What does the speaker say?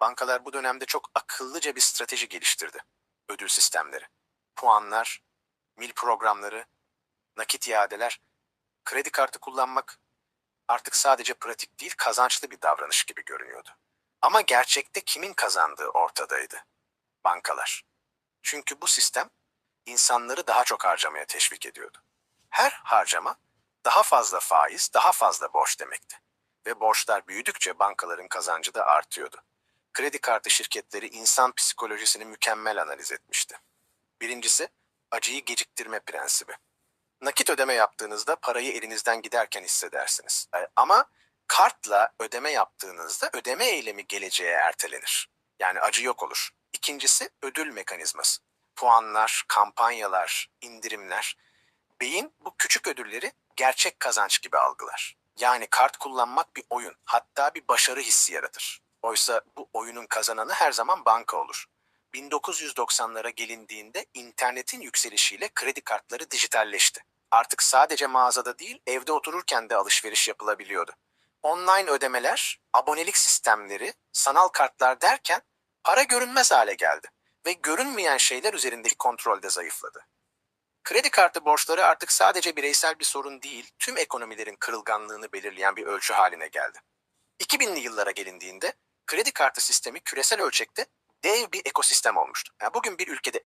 Bankalar bu dönemde çok akıllıca bir strateji geliştirdi. Ödül sistemleri, puanlar, mil programları, nakit iadeler, kredi kartı kullanmak artık sadece pratik değil kazançlı bir davranış gibi görünüyordu. Ama gerçekte kimin kazandığı ortadaydı. Bankalar. Çünkü bu sistem insanları daha çok harcamaya teşvik ediyordu. Her harcama daha fazla faiz, daha fazla borç demekti. Ve borçlar büyüdükçe bankaların kazancı da artıyordu. Kredi kartı şirketleri insan psikolojisini mükemmel analiz etmişti. Birincisi, acıyı geciktirme prensibi. Nakit ödeme yaptığınızda parayı elinizden giderken hissedersiniz. E, Ama kartla ödeme yaptığınızda ödeme eylemi geleceğe ertelenir. Yani acı yok olur. İkincisi ödül mekanizması. Puanlar, kampanyalar, indirimler. Beyin bu küçük ödülleri gerçek kazanç gibi algılar. Yani kart kullanmak bir oyun, hatta bir başarı hissi yaratır. Oysa bu oyunun kazananı her zaman banka olur. 1990'lara gelindiğinde internetin yükselişiyle kredi kartları dijitalleşti. Artık sadece mağazada değil, evde otururken de alışveriş yapılabiliyordu. Online ödemeler, abonelik sistemleri, sanal kartlar derken para görünmez hale geldi ve görünmeyen şeyler üzerindeki kontrol de zayıfladı. Kredi kartı borçları artık sadece bireysel bir sorun değil, tüm ekonomilerin kırılganlığını belirleyen bir ölçü haline geldi. 2000'li yıllara gelindiğinde kredi kartı sistemi küresel ölçekte dev bir ekosistem olmuştu. Yani bugün bir ülkede